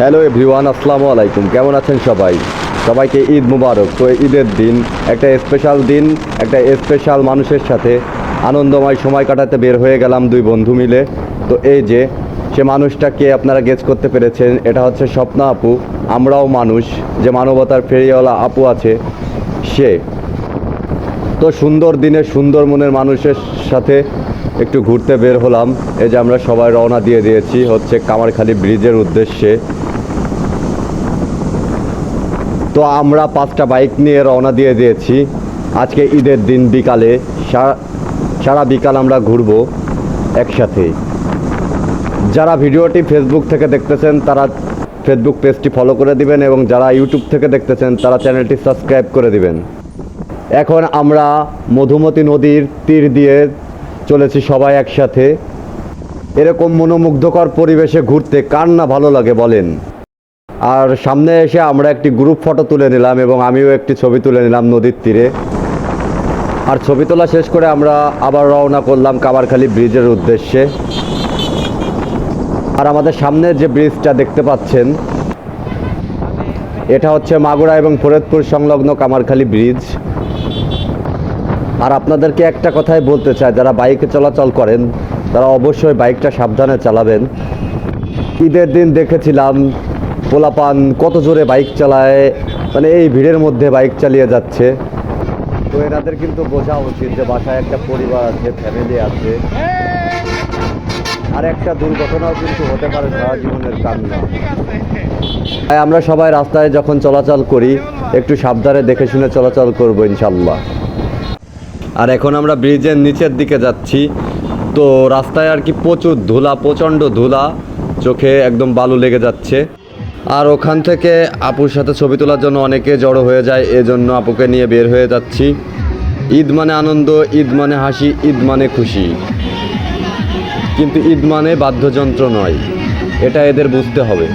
Hello everyone আসসালামু আলাইকুম কেমন আছেন সবাই? সবাইকে ঈদ মুবারক। তো ঈদের দিন, একটা স্পেশাল দিন, একটা স্পেশাল মানুষের সাথে আনন্দময় সময় কাটাতে বের হয়ে গেলাম দুই বন্ধু মিলে। তো এই যে, সে মানুষটাকে আপনারা গেস করতে পেরেছেন, এটা হচ্ছে স্বপ্না আপু। আমরাও মানুষ, যে মানবতার ফেরিওয়ালা আপু আছে, সে। তো সুন্দর দিনে সুন্দর মনের মানুষের সাথে একটু ঘুরতে বের হলাম। এই যে আমরা সবাই রওনা দিয়ে দিয়েছি, হচ্ছে কামারখালি ব্রিজের উদ্দেশ্যে। তো আমরা পাঁচটা বাইক নিয়ে রওনা দিয়ে দিয়েছি। আজকে ঈদের দিন বিকালে, সারা- সারা বিকাল আমরা ঘুরবো একসাথে। যারা ভিডিওটি ফেসবুক থেকে দেখতেছেন, তারা ফেসবুক পেজটি ফলো করে দিবেন এবং যারা ইউটিউব থেকে দেখতেছেন, তারা চ্যানেলটি সাবস্ক্রাইব করে দিবেন। এখন আমরা মধুমতি নদীর তীর দিয়ে চলেছি সবাই একসাথে। এরকম মনোমুগ্ধকর পরিবেশে ঘুরতে কার না ভালো লাগে বলেন? আর সামনে এসে আমরা একটি গ্রুপ ফটো তুলে নিলাম এবং আমিও একটি ছবি তুলে নিলাম নদীর তীরে। আর ছবি তোলা শেষ করে আমরা আবার রওনা করলাম কামারখালী ব্রিজের উদ্দেশ্যে। আর আমাদের সামনে যে ব্রিজটা দেখতে পাচ্ছেন, এটা হচ্ছে মাগুরা এবং ফরিদপুর সংলগ্ন কামারখালী ব্রিজ। আর আপনাদেরকে একটা কথাই বলতে চাই, যারা বাইকে চলাচল করেন, তারা অবশ্যই বাইকটা সাবধানে চালাবেন। ঈদের দিন দেখেছিলাম পোলাপান কত জোরে বাইক চালায় মানে এই ভিড়ের মধ্যে বাইক চালিয়ে যাচ্ছে। তো এনাদের কিন্তু বোঝা উচিত যে বাসায় একটা পরিবার আছে ফ্যামিলি আছে। আর একটা দুর্ঘটনাও কিন্তু হতে পারে সারা জীবনের কান্না। তাই আমরা সবাই রাস্তায় যখন চলাচল করি, একটু সাবধানে দেখে শুনে চলাচল করব ইনশাল্লাহ আর এখন আমরা ব্রিজের নিচের দিকে যাচ্ছি। তো রাস্তায় আর কি প্রচুর ধুলা, প্রচণ্ড ধুলা, চোখে একদম বালু লেগে যাচ্ছে। আর ওখান থেকে আপুর সাথে ছবি তোলার জন্য অনেকে জড়ো হয়ে যায়, এজন্য আপুকে নিয়ে বের হয়ে যাচ্ছি। ঈদ মানে আনন্দ, ঈদ মানে হাসি, ঈদ মানে খুশি। কিন্তু ঈদ মানে বাদ্যযন্ত্র নয়, এটা এদের বুঝতে হবে।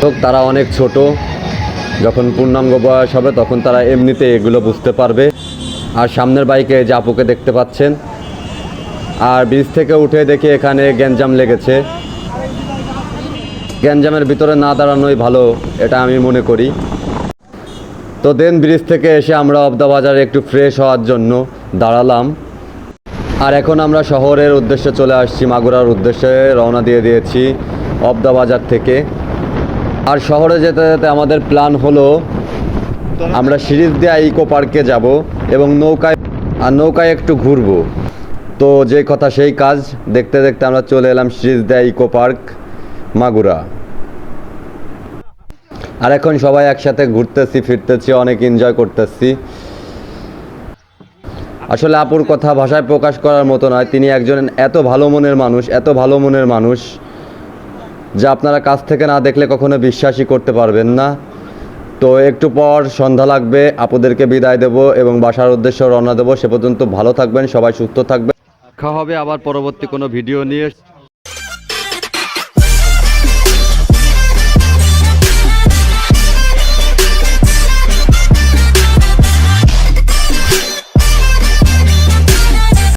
তো তারা অনেক ছোট, যখন পূর্ণাঙ্গ বয়স হবে তখন তারা এমনিতে এগুলো বুঝতে পারবে। আর সামনের বাইকে যে আপুকে দেখতে পাচ্ছেন, আর বীজ থেকে উঠে দেখি এখানে গ্যাঞ্জাম লেগেছে। গ্যাঞ্জামের ভিতরে না দাঁড়ানোই ভালো, এটা আমি মনে করি। তো দেন ব্রিজ থেকে এসে আমরা অবদা বাজারে একটু ফ্রেশ হওয়ার জন্য দাঁড়ালাম। আর এখন আমরা শহরের উদ্দেশ্যে চলে আসছি, মাগুরার উদ্দেশ্যে রওনা দিয়ে দিয়েছি অবদা বাজার থেকে। আর শহরে যেতে যেতে আমাদের প্ল্যান হলো, আমরা সিরিজ দিয়ে ইকো পার্কে যাব এবং নৌকায়, আর নৌকায় একটু ঘুরবো। তো যে কথা সেই কাজ, দেখতে দেখতে আমরা চলে এলাম সিরিজ দেয়া ইকো পার্ক মাগুরা। আর এখন সবাই একসাথে ঘুরতেছি, ফিরতেছি, অনেক এনজয় করতেছি। আসলে আপুর কথা ভাষায় প্রকাশ করার মতো নয়, তিনি একজন এত ভালো মনের মানুষ, এত ভালো মনের মানুষ, যা আপনারা কাছ থেকে না দেখলে কখনো বিশ্বাসই করতে পারবেন না। তো একটু পর সন্ধ্যা লাগবে, আপুদেরকে বিদায় দেব এবং বাসার উদ্দেশ্যে রওনা দেবো। সে পর্যন্ত ভালো থাকবেন, সবাই সুস্থ থাকবেন। দেখা হবে আবার পরবর্তী কোনো ভিডিও নিয়ে।